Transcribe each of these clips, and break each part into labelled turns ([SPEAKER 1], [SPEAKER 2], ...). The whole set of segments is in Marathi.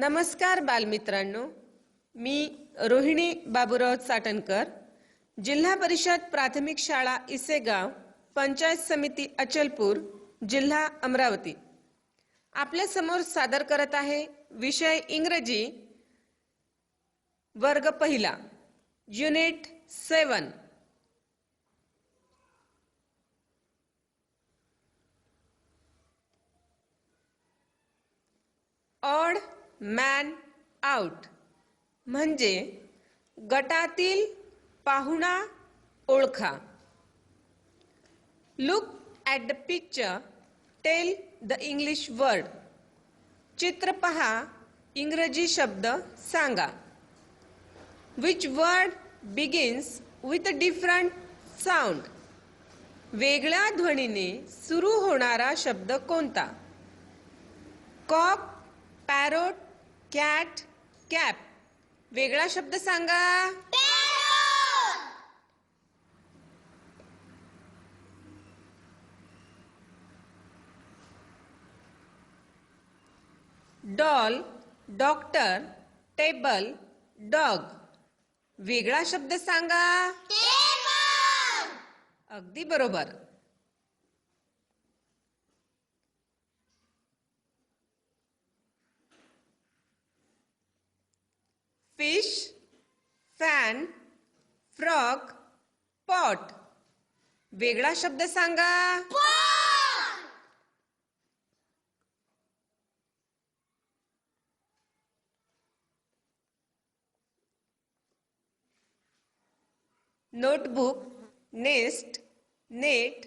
[SPEAKER 1] नमस्कार बालमित्रांनो. मी रोहिणी बाबुराव चाटणकर जिल्हा परिषद प्राथमिक शाळा इसेगाव पंचायत समिती अचलपूर जिल्हा अमरावती. आपल्यासमोर सादर करत आहे विषय इंग्रजी वर्ग पहिला युनिट सेवन. मॅन आउट म्हणजे गटातील पाहुणा ओळखा. Look at the picture tell the English word चित्र पहा. इंग्रजी शब्द सांगा. Which word begins with different sound वेगळ्या ध्वनीने सुरू होणारा शब्द कोणता? Cock parrot cat cap. वेगळा शब्द सांगा. Doll doctor table dog. वेगळा शब्द सांगा. अगदी बरोबर. फ़िश फॅन फ्रॉक पॉट वेगळा शब्द सांगा. Notebook nest net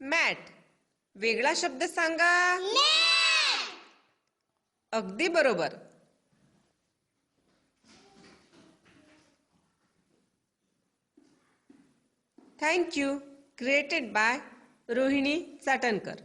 [SPEAKER 1] mat. वेगळा शब्द सांगा. अगदी बरोबर. Thank you created by Rohini Chatankar